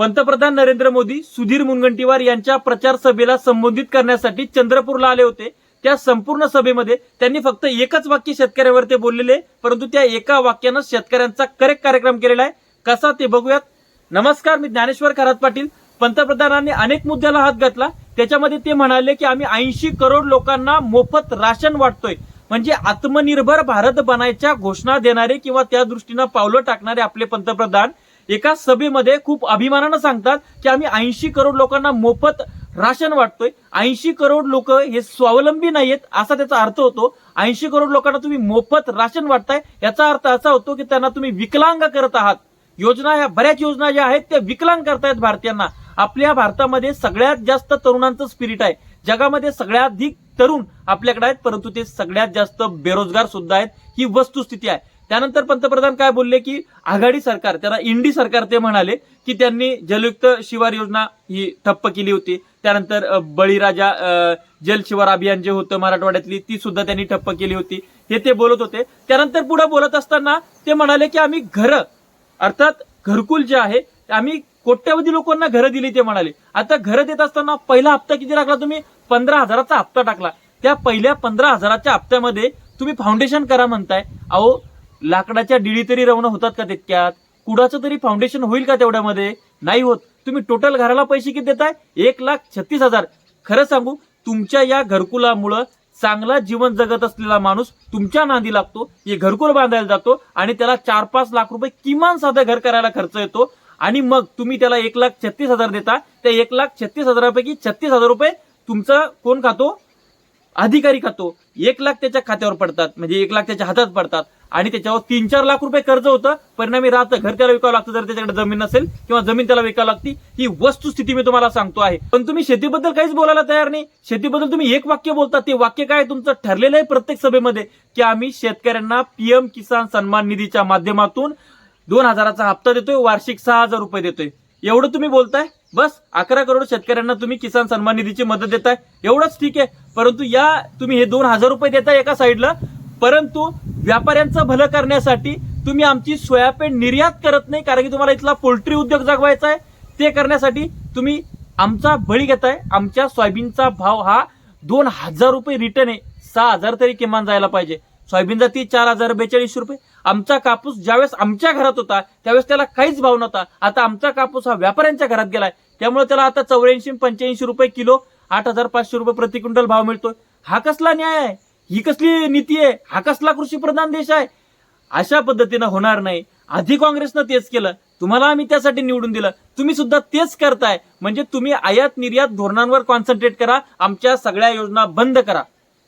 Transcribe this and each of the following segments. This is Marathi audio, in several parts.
पंतप्रधान नरेंद्र मोदी सुधीर मुनगंटीवार यांच्या प्रचार सभेला संबोधित करण्यासाठी चंद्रपूरला आले होते. त्या संपूर्ण सभेमध्ये त्यांनी फक्त एकच वाक्य शेतकऱ्यावर ते बोललेले परंतु त्या एका वाक्यानं शेतकऱ्यांचा करेक्ट कार्यक्रम केलेला आहे. कसा ते बघूयात. नमस्कार मी ज्ञानेश्वर खरात पाटील. पंतप्रधानांनी अनेक मुद्द्याला हात घातला. त्याच्यामध्ये ते म्हणाले की आम्ही ऐंशी करोड लोकांना मोफत राशन वाटतोय. म्हणजे आत्मनिर्भर भारत बनायच्या घोषणा देणारे किंवा त्या दृष्टीनं पावलं टाकणारे आपले पंतप्रधान एका सभेमध्ये खूप अभिमानानं सांगतात की आम्ही ऐंशी करोड लोकांना मोफत राशन वाटतोय. ऐंशी करोड लोक हे स्वावलंबी नाहीयेत असा त्याचा अर्थ होतो. ऐंशी करोड लोकांना तुम्ही मोफत राशन वाटताय याचा अर्थ असा होतो की त्यांना तुम्ही विकलांग करत आहात. योजना ह्या बऱ्याच योजना ज्या आहेत त्या विकलांग करतायत भारतीयांना. आपल्या भारतामध्ये सगळ्यात जास्त तरुणांचं स्पिरिट आहे. जगामध्ये सगळ्याधिक तरुण आपल्याकडे आहेत परंतु ते सगळ्यात जास्त बेरोजगार सुद्धा आहेत. ही वस्तुस्थिती आहे. त्यानंतर पंतप्रधान काय बोलले की आघाडी सरकार त्याला इंडी सरकार ते म्हणाले की त्यांनी जलयुक्त शिवार योजना ही ठप्प केली होती. त्यानंतर बळीराजा जल शिवार अभियान जे होतं मराठवाड्यातली ती सुद्धा त्यांनी ठप्प केली होती. हे ते बोलत होते. त्यानंतर पुढे बोलत असताना ते म्हणाले की आम्ही घरं अर्थात घरकुल जे आहे आम्ही कोट्यवधी लोकांना घरं दिली ते म्हणाले. आता घरं देत असताना पहिला हप्ता किती टाकला तुम्ही? पंधरा हजाराचा हप्ता टाकला. त्या पहिल्या पंधरा हजाराच्या हप्त्यामध्ये तुम्ही फाउंडेशन करा म्हणताय. अहो लाकडाच्या डिळी तरी रवणं होतात का तितक्यात? कुडाचं तरी फाउंडेशन होईल का तेवढ्यामध्ये? नाही होत. तुम्ही टोटल घराला पैसे किती देताय? एक लाख छत्तीस हजार. खरं सांगू तुमच्या या घरकुलामुळं चांगला जीवन जगत असलेला माणूस तुमच्या नांदी लागतो हे घरकुल बांधायला जातो आणि त्याला चार पाच लाख रुपये किमान साधं घर करायला खर्च येतो आणि मग तुम्ही त्याला एक लाख छत्तीस हजार देता. त्या एक लाख छत्तीस हजारापैकी छत्तीस हजार रुपये तुमचा कोण खातो? अधिकारी खातो एक लाख त्याच्या खात्यावर पडतात म्हणजे एक लाख त्याच्या हातात पडतात. आणि त्याच्यावर तीन चार लाख रुपये कर्ज होतं. परिणामी राहतं घर त्याला विकावं लागतं जर त्याच्याकडे जमीन नसेल किंवा जमीन त्याला विकावं लागती. ही वस्तुस्थिती मी तुम्हाला सांगतो आहे. पण तुम्ही शेतीबद्दल काहीच बोलायला तयार नाही. शेतीबद्दल तुम्ही एक वाक्य बोलता ते वाक्य काय तुमचं? ठरलेलं आहे प्रत्येक सभेमध्ये की आम्ही शेतकऱ्यांना पीएम किसान सन्मान निधीच्या माध्यमातून दोन हजाराचा हप्ता देतोय वार्षिक सहा हजार रुपये देतोय. एवढं तुम्ही बोलताय? बस अकरा करोड शेतकऱ्यांना तुम्ही किसान सन्मान निधीची मदत देताय. एवढंच ठीक आहे. परंतु या तुम्ही हे दोन हजार रुपये देताय एका साईडला परंतु व्यापाऱ्यांचं भलं करण्यासाठी तुम्ही आमची सोयाबीन निर्यात करत नाही कारण की तुम्हाला इथला पोल्ट्री उद्योग जगवायचा आहे. ते करण्यासाठी तुम्ही आमचा बळी घेताय. आमच्या सोयाबीनचा भाव हा दोन हजार रुपये रिटर्न आहे. सहा हजार तरी किमान जायला पाहिजे. सोयाबीनचा ती चार हजार बेचाळीस रुपये. आमचा कापूस ज्यावेळेस आमच्या घरात होता त्यावेळेस त्याला काहीच भाव नव्हता. आता आमचा कापूस हा व्यापाऱ्यांच्या घरात गेलाय. त्यामुळे त्याला आता चौऱ्याऐंशी पंच्याऐंशी रुपये किलो आठ हजार पाचशे रुपये प्रति क्विंटल भाव मिळतोय. हा कसला न्याय आहे? ही कसली नीती आहे? हा कसला कृषी प्रधान देश आहे? अशा पद्धतीनं होणार नाही. आधी काँग्रेसनं तेच केलं. तुम्हाला आम्ही त्यासाठी निवडून दिलं. तुम्ही सुद्धा तेच करताय. म्हणजे तुम्ही आयात निर्यात धोरणांवर कॉन्सन्ट्रेट करा. आमच्या सगळ्या योजना बंद करा.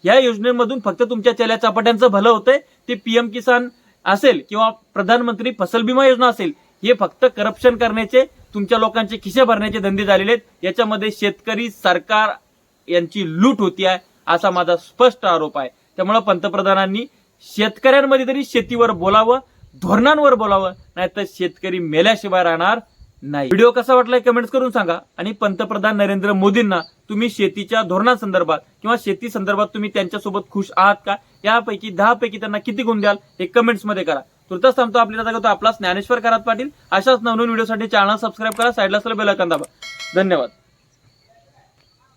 या योजनेमधून फक्त तुमच्या चल्या चपाट्यांचं भलं होतंय. ते पीएम किसान असेल किंवा प्रधानमंत्री फसल बिमा योजना असेल हे फक्त करप्शन करण्याचे तुमच्या लोकांचे खिसे भरण्याचे धंदे झालेले आहेत. याच्यामध्ये शेतकरी सरकार यांची लूट होती आहे असा माझा स्पष्ट आरोप आहे. त्यामुळे पंतप्रधानांनी शेतकऱ्यांमध्ये तरी शेतीवर बोलावं धोरणांवर बोलावं नाहीतर शेतकरी मेल्याशिवाय राहणार नाही. व्हिडिओ कसा वाटलाय कमेंट्स करून सांगा. आणि पंतप्रधान नरेंद्र मोदींना तुम्ही शेतीच्या धोरणासंदर्भात किंवा शेती संदर्भात तुम्ही त्यांच्यासोबत खुश आहात का? यापैकी दहा पैकी त्यांना किती गुण द्याल हे कमेंट्समध्ये करा. तुर्तास थांबतो आपल्याला जागा आपला ज्ञानेश्वर करात पाटील. अशाच नवनवीन व्हिडिओसाठी चॅनल सबस्क्राईब करा साईडला असलेला बेल दाबा. धन्यवाद.